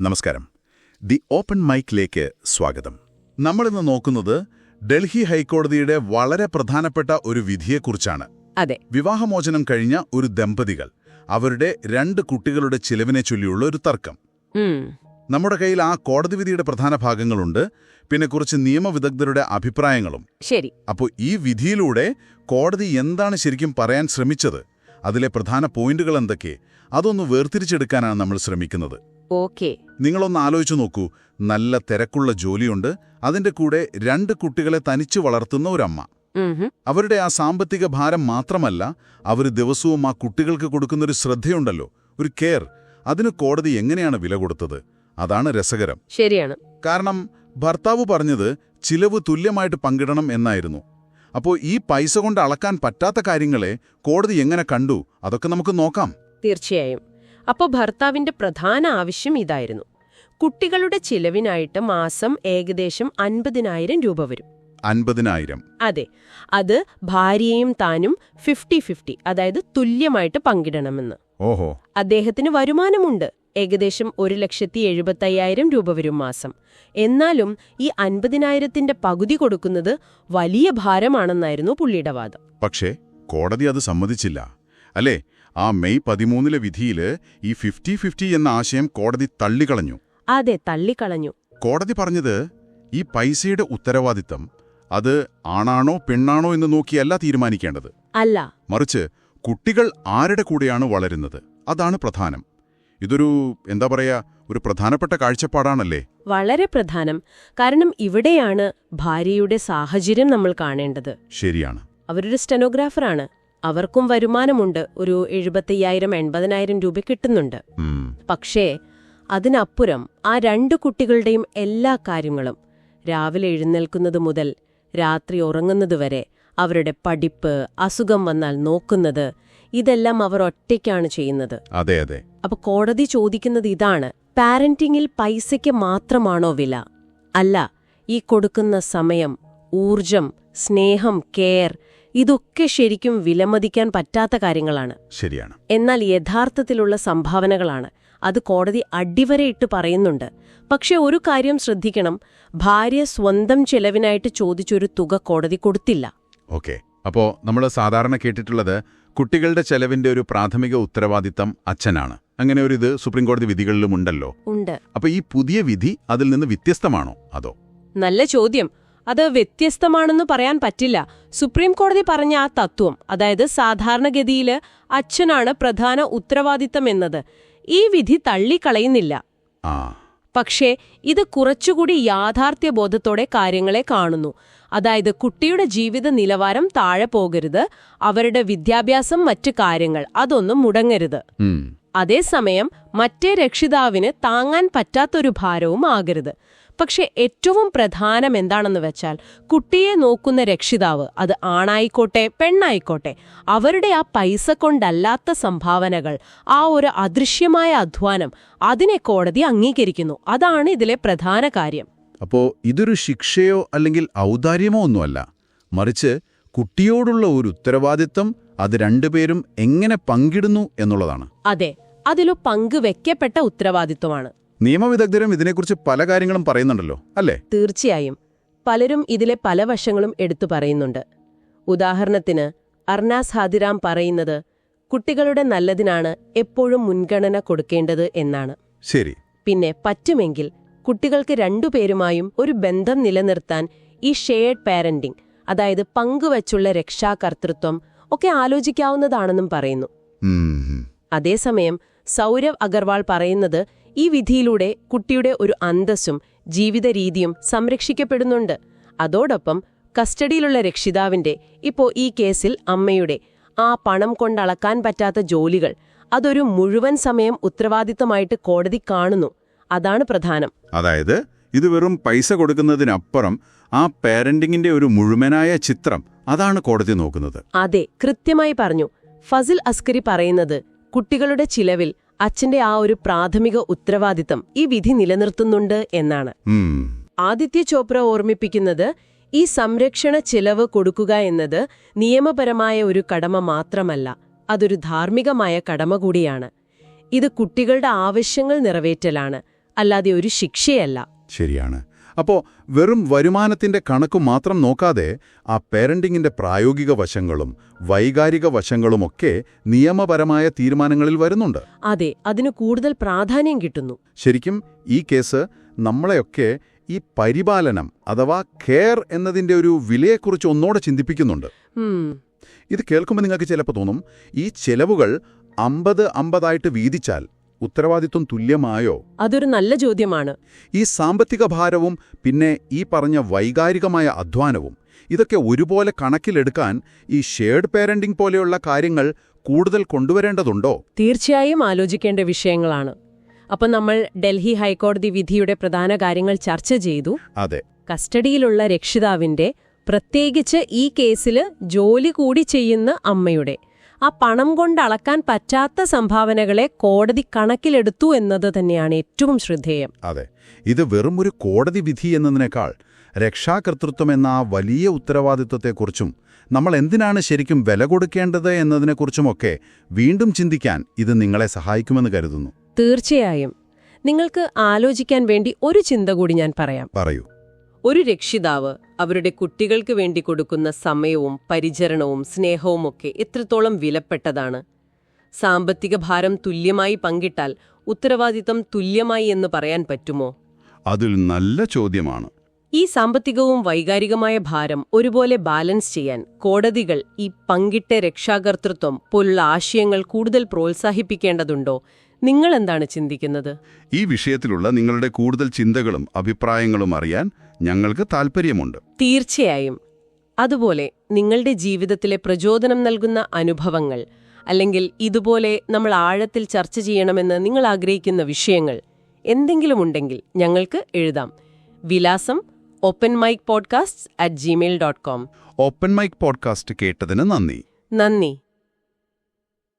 നമസ്കാരം. The open മൈക്കിലേക്ക് സ്വാഗതം. നമ്മളിന്ന് നോക്കുന്നത് ഡൽഹി ഹൈക്കോടതിയുടെ വളരെ പ്രധാനപ്പെട്ട ഒരു വിധിയെക്കുറിച്ചാണ്. അതെ. വിവാഹമോചനം കഴിഞ്ഞ ഒരു ദമ്പതികൾ അവരുടെ രണ്ട് കുട്ടികളുടെ ചിലവിനെ ചൊല്ലിയുള്ള ഒരു തർക്കം. നമ്മുടെ കയ്യിൽ ആ കോടതി വിധിയുടെ പ്രധാന ഭാഗങ്ങളുണ്ട് പിന്നെ കുറച്ച് നിയമവിദഗ്ധരുടെ അഭിപ്രായങ്ങളും. ശരി. അപ്പോൾ ഈ വിധിയിലൂടെ കോടതി എന്താണ് ശരിക്കും പറയാൻ ശ്രമിച്ചത്? അതിലെ പ്രധാന പോയിന്റുകൾ എന്തൊക്കെ? അതൊന്ന് വേർതിരിച്ചെടുക്കാനാണ് നമ്മൾ ശ്രമിക്കുന്നത്. ഓക്കെ. നിങ്ങളൊന്ന് ആലോചിച്ചു നോക്കൂ. നല്ല തിരക്കുള്ള ജോലിയുണ്ട്. അതിന്റെ കൂടെ രണ്ട് കുട്ടികളെ തനിച്ചു വളർത്തുന്ന ഒരമ്മ. അവരുടെ ആ സാമ്പത്തിക ഭാരം മാത്രമല്ല അവർ ദിവസവും ആ കുട്ടികൾക്ക് കൊടുക്കുന്ന ഒരു ശ്രദ്ധയുണ്ടല്ലോ. ഒരു കെയർ. അതിന് കോടതി എങ്ങനെയാണ് വില കൊടുത്തത്? അതാണ് രസകരം. ശരിയാണ്. കാരണം ഭർത്താവ് പറഞ്ഞത് ചിലവ് തുല്യമായിട്ട് പങ്കിടണം എന്നായിരുന്നു. അപ്പോ ഈ പൈസ കൊണ്ട് അളക്കാൻ പറ്റാത്ത കാര്യങ്ങളെ കോടതി എങ്ങനെ കണ്ടു? അതൊക്കെ നമുക്ക് നോക്കാം. തീർച്ചയായും. അപ്പോ ഭർത്താവിന്റെ പ്രധാന ആവശ്യം ഇതായിരുന്നു. കുട്ടികളുടെ ചിലവിനായിട്ട് മാസം ഏകദേശം അൻപതിനായിരം രൂപ വരും. അൻപതിനായിരം. അതെ. അത് ഭാര്യയും താനും ഫിഫ്റ്റി ഫിഫ്റ്റി അതായത് തുല്യമായിട്ട് പങ്കിടണമെന്ന്. ഓഹോ. അദ്ദേഹത്തിന് വരുമാനമുണ്ട്. ഏകദേശം ഒരു ലക്ഷത്തി എഴുപത്തയ്യായിരം രൂപ വരും മാസം. എന്നാലും ഈ അൻപതിനായിരത്തിന്റെ പകുതി കൊടുക്കുന്നത് വലിയ ഭാരമാണെന്നായിരുന്നു പുള്ളിയുടെ വാദം. പക്ഷേ കോടതി അത് സമ്മതിച്ചില്ല. അല്ലേ? ആ മെയ് പതിമൂന്നിലെ വിധിയിൽ ഈ ഫിഫ്റ്റി ഫിഫ്റ്റി എന്ന ആശയം കോടതി തള്ളിക്കളഞ്ഞു. അതെ തള്ളിക്കളഞ്ഞു. കോടതി പറഞ്ഞത് ഈ പൈസയുടെ ഉത്തരവാദിത്തം അത് ആണാണോ പെണ്ണാണോ എന്ന് നോക്കിയല്ല തീരുമാനിക്കേണ്ടത്. അല്ല. മറിച്ച് കുട്ടികൾ ആരുടെ കൂടെയാണ് വളരുന്നത്? അതാണ് പ്രധാനം. ഇതൊരു എന്താ പറയാ ഒരു പ്രധാനപ്പെട്ട കാഴ്ചപ്പാടാണല്ലേ? വളരെ പ്രധാനം. കാരണം ഇവിടെയാണ് ഭാര്യയുടെ സാഹചര്യം നമ്മൾ കാണേണ്ടത്. ശരിയാണ്. അവരൊരു സ്റ്റെനോഗ്രാഫറാണ്. അവർക്കും വരുമാനമുണ്ട്. ഒരു എഴുപത്തയ്യായിരം എൺപതിനായിരം രൂപ കിട്ടുന്നുണ്ട്. പക്ഷേ അതിനപ്പുറം ആ രണ്ടു കുട്ടികളുടെയും എല്ലാ കാര്യങ്ങളും രാവിലെ എഴുന്നേൽക്കുന്നത് മുതൽ രാത്രി ഉറങ്ങുന്നതുവരെ അവരുടെ പഠിപ്പ് അസുഖം വന്നാൽ നോക്കുന്നത് ഇതെല്ലാം അവർ ഒറ്റയ്ക്കാണ് ചെയ്യുന്നത്. അതെ അതെ. അപ്പൊ കോടതി ചോദിക്കുന്നത് ഇതാണ് പാരന്റിങ്ങിൽ പൈസയ്ക്ക് മാത്രമാണോ വില? അല്ല ഈ കൊടുക്കുന്ന സമയം ഊർജം സ്നേഹം കെയർ ഇതൊക്കെ ശരിക്കും വിലമതിക്കാൻ പറ്റാത്ത കാര്യങ്ങളാണ്. ശരിയാണ്. എന്നാൽ യഥാർത്ഥത്തിലുള്ള സംഭാവനകളാണ്. അത് കോടതി അടിവരയിട്ട് പറയുന്നുണ്ട്. പക്ഷെ ഒരു കാര്യം ശ്രദ്ധിക്കണം. ഭാര്യ സ്വന്തം ചെലവിനായിട്ട് ചോദിച്ചൊരു തുക കോടതി കൊടുത്തില്ല. ഓക്കെ. അപ്പോ നമ്മൾ സാധാരണ കേട്ടിട്ടുള്ളത് കുട്ടികളുടെ ചെലവിന്റെ ഒരു പ്രാഥമിക ഉത്തരവാദിത്തം അച്ഛനാണ്. അങ്ങനെ ഒരു ഇത് സുപ്രീംകോടതി വിധികളിലും ഉണ്ടല്ലോ. ഉണ്ട്. അപ്പൊ ഈ പുതിയ വിധി അതിൽ നിന്ന് വ്യത്യസ്തമാണോ അതോ? നല്ല ചോദ്യം. അത് വ്യത്യസ്തമാണെന്ന് പറയാൻ പറ്റില്ല. സുപ്രീം കോടതി പറഞ്ഞ ആ തത്വം അതായത് സാധാരണഗതിയിൽ അച്ഛനാണ് പ്രധാന ഉത്തരവാദിത്തം എന്നത്. ഈ വിധി തള്ളിക്കളയുന്നില്ല. പക്ഷേ ഇത് കുറച്ചുകൂടി യാഥാർത്ഥ്യബോധത്തോടെ കാര്യങ്ങളെ കാണുന്നു. അതായത് കുട്ടിയുടെ ജീവിത നിലവാരം താഴെ പോകരുത് അവരുടെ വിദ്യാഭ്യാസം മറ്റു കാര്യങ്ങൾ അതൊന്നും മുടങ്ങരുത്. അതേസമയം മറ്റേ രക്ഷിതാവിന് താങ്ങാൻ പറ്റാത്തൊരു ഭാരവും ആകരുത്. പക്ഷെ ഏറ്റവും പ്രധാനം എന്താണെന്ന് വെച്ചാൽ കുട്ടിയെ നോക്കുന്ന രക്ഷിതാവ് അത് ആണായിക്കോട്ടെ പെണ്ണായിക്കോട്ടെ അവരുടെ ആ പൈസ കൊണ്ടല്ലാത്ത സംഭാവനകൾ ആ ഒരു അദൃശ്യമായ അധ്വാനം അതിനെ കോടതി അംഗീകരിക്കുന്നു. അതാണ് ഇതിലെ പ്രധാന കാര്യം. അപ്പോ ഇതൊരു ശിക്ഷയോ അല്ലെങ്കിൽ ഔദാര്യമോ ഒന്നുമല്ല. മറിച്ച് കുട്ടിയോടുള്ള ഒരു ഉത്തരവാദിത്തം അത് രണ്ടുപേരും എങ്ങനെ പങ്കിടുന്നു എന്നുള്ളതാണ്. അതെ അതിലു പങ്കുവെക്കപ്പെട്ട ഉത്തരവാദിത്വമാണ്. നിയമവിദഗ്ധരും ഇതിനെക്കുറിച്ച് പല കാര്യങ്ങളും പറയുന്നുണ്ടല്ലോ അല്ലേ? തീർച്ചയായും. പലരും ഇതിലെ പല വശങ്ങളും എടുത്തു പറയുന്നുണ്ട്. ഉദാഹരണത്തിന് അർണാസ് ഹാദിറാം പറയുന്നത് കുട്ടികളുടെ നല്ലതിനാണ് എപ്പോഴും മുൻഗണന കൊടുക്കേണ്ടത് എന്നാണ്. ശരി. പിന്നെ പറ്റുമെങ്കിൽ കുട്ടികൾക്ക് രണ്ടുപേരുമായും ഒരു ബന്ധം നിലനിർത്താൻ ഈ ഷെയർഡ് പാരന്റിംഗ് അതായത് പങ്കുവച്ചുള്ള രക്ഷാകർത്തൃത്വം ഒക്കെ ആലോചിക്കാവുന്നതാണെന്നും പറയുന്നു. അതേസമയം സൗരവ് അഗർവാൾ പറയുന്നത് ഈ വിധിയിലൂടെ കുട്ടിയുടെ ഒരു അന്തസ്സും ജീവിത രീതിയും സംരക്ഷിക്കപ്പെടുന്നുണ്ട്. അതോടൊപ്പം കസ്റ്റഡിയിലുള്ള രക്ഷിതാവിന്റെ ഇപ്പോ ഈ കേസിൽ അമ്മയുടെ ആ പണം കൊണ്ടളക്കാൻ പറ്റാത്ത ജോലികൾ അതൊരു മുഴുവൻ സമയം ഉത്തരവാദിത്തമായിട്ട് കോടതി കാണുന്നു. അതാണ് പ്രധാനം. അതായത് ഇത് വെറും പൈസ കൊടുക്കുന്നതിനപ്പുറം ആ പാരന്റിങ്ങിന്റെ ഒരു മുഴുവനായ ചിത്രം അതാണ് കോടതി നോക്കുന്നത്. അതെ കൃത്യമായി പറഞ്ഞു. ഫസിൽ അസ്കരി പറയുന്നത് കുട്ടികളുടെ ചിലവിൽ അച്ഛന്റെ ആ ഒരു പ്രാഥമിക ഉത്തരവാദിത്തം ഈ വിധി നിലനിർത്തുന്നുണ്ട് എന്നാണ്. ആദിത്യ ചോപ്ര ഓർമ്മിപ്പിക്കുന്നത് ഈ സംരക്ഷണ ചിലവ് കൊടുക്കുക എന്നത് നിയമപരമായ ഒരു കടമ മാത്രമല്ല അതൊരു ധാർമ്മികമായ കടമ കൂടിയാണ്. ഇത് കുട്ടികളുടെ ആവശ്യങ്ങൾ നിറവേറ്റലാണ് അല്ലാതെ ഒരു ശിക്ഷയല്ല. ശരിയാണ്. അപ്പോൾ വെറും വരുമാനത്തിന്റെ കണക്ക് മാത്രം നോക്കാതെ ആ പേരന്റിങ്ങിന്റെ പ്രായോഗിക വശങ്ങളും വൈകാരിക വശങ്ങളുമൊക്കെ നിയമപരമായ തീരുമാനങ്ങളിൽ വരുന്നുണ്ട്. അതെ അതിന് കൂടുതൽ പ്രാധാന്യം കിട്ടുന്നു. ശരിക്കും ഈ കേസ് നമ്മളെയൊക്കെ ഈ പരിപാലനം അഥവാ കെയർ എന്നതിന്റെ ഒരു വിലയെക്കുറിച്ച് ഒന്നോടെ ചിന്തിപ്പിക്കുന്നുണ്ട്. ഇത് കേൾക്കുമ്പോൾ നിങ്ങൾക്ക് ചിലപ്പോൾ തോന്നും ഈ ചെലവുകൾ അമ്പത് അമ്പതായിട്ട് വീതിച്ചാൽ ഉത്തരവാദിത്വം തുല്യമായോ? അതൊരു നല്ല ചോദ്യമാണ്. ഈ സാമ്പത്തിക ഭാരവും പിന്നെ ഈ പറഞ്ഞ വൈകാരികമായ അധ്വാനവും ഇതൊക്കെ ഒരുപോലെ കണക്കിലെടുക്കാൻ ഈ ഷെയർഡ് പേരൻറിംഗ് പോലെയുള്ള കാര്യങ്ങൾ കൂടുതൽ കൊണ്ടുവരേണ്ടതുണ്ടോ? തീർച്ചയായും ആലോചിക്കേണ്ട വിഷയങ്ങളാണ്. അപ്പം നമ്മൾ ഡൽഹി ഹൈക്കോടതി വിധിയുടെ പ്രധാന കാര്യങ്ങൾ ചർച്ച ചെയ്തു. അതെ. കസ്റ്റഡിയിലുള്ള രക്ഷിതാവിന്റെ പ്രത്യേകിച്ച് ഈ കേസിൽ ജോലി കൂടി ചെയ്യുന്ന അമ്മയുടെ ആ പണം കൊണ്ട് അളക്കാൻ പറ്റാത്ത സംഭാവനകളെ കോടതി കണക്കിലെടുത്തു എന്നത് തന്നെയാണ് ഏറ്റവും ശ്രദ്ധേയം. അതെ. ഇത് വെറും ഒരു കോടതി വിധി എന്നതിനേക്കാൾ രക്ഷാകർത്തൃത്വം എന്ന ആ വലിയ ഉത്തരവാദിത്വത്തെക്കുറിച്ചും നമ്മൾ എന്തിനാണ് ശരിക്കും വില കൊടുക്കേണ്ടത് എന്നതിനെക്കുറിച്ചുമൊക്കെ വീണ്ടും ചിന്തിക്കാൻ ഇത് നിങ്ങളെ സഹായിക്കുമെന്ന് കരുതുന്നു. തീർച്ചയായും. നിങ്ങൾക്ക് ആലോചിക്കാൻ വേണ്ടി ഒരു ചിന്ത കൂടി ഞാൻ പറയാം. പറയൂ. ഒരു രക്ഷിതാവ് അവരുടെ കുട്ടികൾക്ക് വേണ്ടി കൊടുക്കുന്ന സമയവും പരിചരണവും സ്നേഹവുമൊക്കെ എത്രത്തോളം വിലപ്പെട്ടതാണ്. സാമ്പത്തിക ഭാരം തുല്യമായി പങ്കിട്ടാൽ ഉത്തരവാദിത്തം തുല്യമായി എന്ന് പറയാൻ പറ്റുമോ? അതിൽ നല്ല ചോദ്യമാണ്. ഈ സാമ്പത്തികവും വൈകാരികമായ ഭാരം ഒരുപോലെ ബാലൻസ് ചെയ്യാൻ കോടതികൾ ഈ പങ്കിട്ട രക്ഷാകർത്തൃത്വം പോലുള്ള ആശയങ്ങൾ കൂടുതൽ പ്രോത്സാഹിപ്പിക്കേണ്ടതുണ്ടോ? നിങ്ങൾ എന്താണ് ചിന്തിക്കുന്നത്? ഈ വിഷയത്തിലുള്ള നിങ്ങളുടെ കൂടുതൽ ചിന്തകളും അഭിപ്രായങ്ങളും അറിയാൻ ഞങ്ങൾക്ക് താൽപ്പര്യമുണ്ട്. തീർച്ചയായും. അതുപോലെ നിങ്ങളുടെ ജീവിതത്തിലെ പ്രചോദനം നൽകുന്ന അനുഭവങ്ങൾ അല്ലെങ്കിൽ ഇതുപോലെ നമ്മൾ ആഴത്തിൽ ചർച്ച ചെയ്യണമെന്ന് നിങ്ങൾ ആഗ്രഹിക്കുന്ന വിഷയങ്ങൾ എന്തെങ്കിലും ഉണ്ടെങ്കിൽ ഞങ്ങൾക്ക് എഴുതാം. വിലാസം open mic podcast at Gmail dot com open mic podcast കേട്ടതിന് നന്ദി. നന്ദി.